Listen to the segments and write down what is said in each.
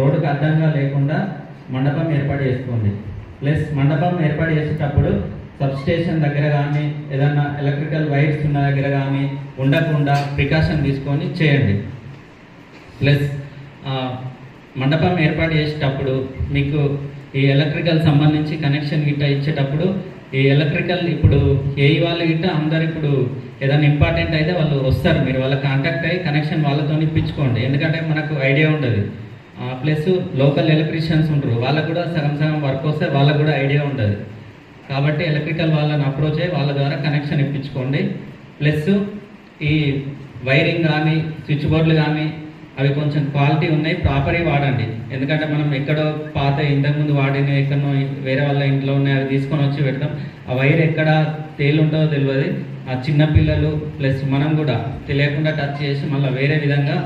రోడ్డుకు అడ్డంగా లేకుండా మండపం ఏర్పాటు చేసుకోండి. ప్లస్ మండపం ఏర్పాటు చేసేటప్పుడు సబ్ స్టేషన్ దగ్గర కానీ ఏదన్నా ఎలక్ట్రికల్ వైర్స్ ఉన్న దగ్గర కానీ ఉండకుండా ప్రికాషన్ తీసుకొని చేయండి. ప్లస్ మండపం ఏర్పాటు చేసేటప్పుడు మీకు ఈ ఎలక్ట్రికల్ సంబంధించి కనెక్షన్ గిట్ట ఇచ్చేటప్పుడు ఈ ఎలక్ట్రికల్ ఇప్పుడు ఏ వాళ్ళు గిట్ట అందరు ఇప్పుడు ఏదైనా ఇంపార్టెంట్ అయితే వాళ్ళు వస్తారు. మీరు వాళ్ళ కాంటాక్ట్ అయ్యి కనెక్షన్ వాళ్ళతో ఇప్పించుకోండి. ఎందుకంటే మనకు ఐడియా ఉండదు. ప్లస్ లోకల్ ఎలక్ట్రీషియన్స్ ఉంటారు. వాళ్ళకు కూడా సగం సగం వర్క్ వస్తే వాళ్ళకు కూడా ఐడియా ఉండదు. కాబట్టి ఎలక్ట్రికల్ వాళ్ళని అప్రోచ్ అయ్యి వాళ్ళ ద్వారా కనెక్షన్ ఇప్పించుకోండి. ప్లస్ ఈ వైరింగ్ కానీ స్విచ్ బోర్డులు కానీ అవి కొంచెం క్వాలిటీ ఉన్నాయి. ప్రాపర్గా వాడండి. ఎందుకంటే మనం ఎక్కడో పాత ఇంతకుముందు వాడిన ఎక్కడో వేరే వాళ్ళ ఇంట్లో ఉన్నాయి అవి తీసుకొని వచ్చి పెడతాం. ఆ వైర్ ఎక్కడ తేలుంటుందో తెలియదు. ఆ చిన్న పిల్లలు ప్లస్ మనం కూడా తెలియకుండా టచ్ చేసి మళ్ళీ వేరే విధంగా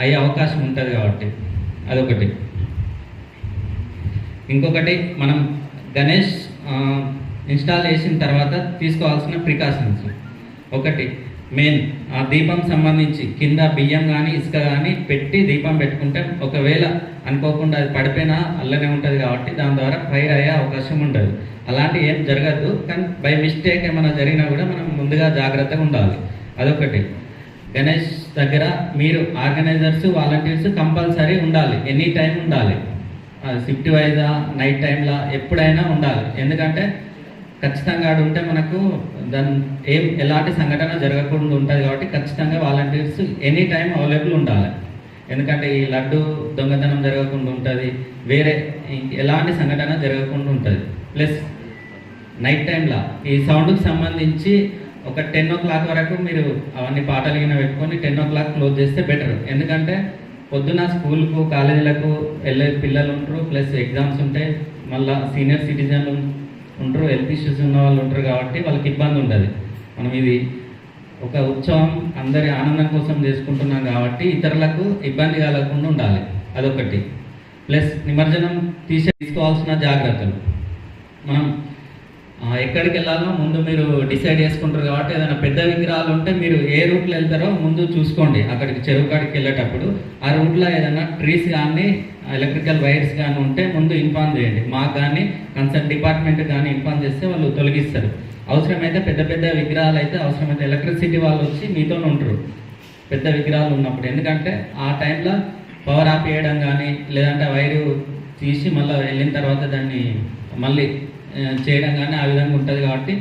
అయ్యే అవకాశం ఉంటుంది కాబట్టి. అదొకటి. ఇంకొకటి మనం గణేష్ ఇన్స్టాల్ చేసిన తర్వాత తీసుకోవాల్సిన ప్రికాషన్స్ ఒకటి మెయిన్ ఆ దీపం సంబంధించి కింద బియ్యం కానీ ఇసుక కానీ పెట్టి దీపం పెట్టుకుంటే ఒకవేళ అనుకోకుండా అది పడిపోయినా అల్లనే ఉంటుంది కాబట్టి దాని ద్వారా ఫైర్ అయ్యే అవకాశం ఉండదు. అలాంటి ఏం జరగదు కానీ బై మిస్టేక్ ఏమైనా జరిగినా కూడా మనం ముందుగా జాగ్రత్తగా ఉండాలి. అదొకటి. గణేష్ దగ్గర మీరు ఆర్గనైజర్స్ వాలంటీర్స్ కంపల్సరీ ఉండాలి. ఎనీ టైం ఉండాలి. షిఫ్ట్ వైజా నైట్ టైంలో ఎప్పుడైనా ఉండాలి. ఎందుకంటే ఖచ్చితంగా ఆడ ఉంటే మనకు దాని ఏం ఎలాంటి సంఘటన జరగకుండా ఉంటుంది కాబట్టి ఖచ్చితంగా వాలంటీర్స్ ఎనీ టైం అవైలబుల్ ఉండాలి. ఎందుకంటే ఈ లడ్డు దొంగతనం జరగకుండా ఉంటుంది. వేరే ఎలాంటి సంఘటన జరగకుండా ఉంటుంది. ప్లస్ నైట్ టైంలో ఈ సౌండ్కి సంబంధించి ఒక టెన్ ఓ క్లాక్ వరకు మీరు అవన్నీ పాటలు గిన పెట్టుకొని టెన్ ఓ క్లాక్ క్లోజ్ చేస్తే బెటర్ ఎందుకంటే పొద్దున స్కూల్కు కాలేజీలకు వెళ్ళే పిల్లలు ఉంటారు ప్లస్ ఎగ్జామ్స్ ఉంటాయి. మళ్ళీ సీనియర్ సిటిజన్లు ఉంటారు హెల్త్ ఇష్యూస్ ఉన్న వాళ్ళు ఉంటారు కాబట్టి వాళ్ళకి ఇబ్బంది ఉండదు. మనం ఇది ఒక ఉత్సవం అందరి ఆనందం కోసం చేసుకుంటున్నాం కాబట్టి ఇతరులకు ఇబ్బంది కలగకుండా ఉండాలి. అదొకటి. ప్లస్ నిమజ్జనం తీసే తీసుకోవాల్సిన జాగ్రత్తలు. మనం ఎక్కడికి వెళ్ళాలో ముందు మీరు డిసైడ్ చేసుకుంటారు కాబట్టి ఏదైనా పెద్ద విగ్రహాలు ఉంటే మీరు ఏ రూట్లో వెళ్తారో ముందు చూసుకోండి అక్కడికి చెరువు కాడికి వెళ్ళేటప్పుడు. ఆ రూట్లో ఏదైనా ట్రీస్ కానీ ఎలక్ట్రికల్ వైర్స్ కానీ ఉంటే ముందు ఇన్ఫామ్ చేయండి. మాకు కానీ కన్సర్న్ డిపార్ట్మెంట్ కానీ ఇన్ఫామ్ చేస్తే వాళ్ళు తొలగిస్తారు. అవసరమైతే పెద్ద పెద్ద విగ్రహాలు అయితే అవసరమైతే ఎలక్ట్రిసిటీ వాళ్ళు వచ్చి మీతోనే ఉంటారు. పెద్ద విగ్రహాలు ఉన్నప్పుడు. ఎందుకంటే ఆ టైంలో పవర్ ఆపేయడం కానీ లేదంటే వైరు తీసి మళ్ళీ వెళ్ళిన తర్వాత దాన్ని మళ్ళీ చేయడం కానీ ఆ విధంగా ఉంటుంది కాబట్టి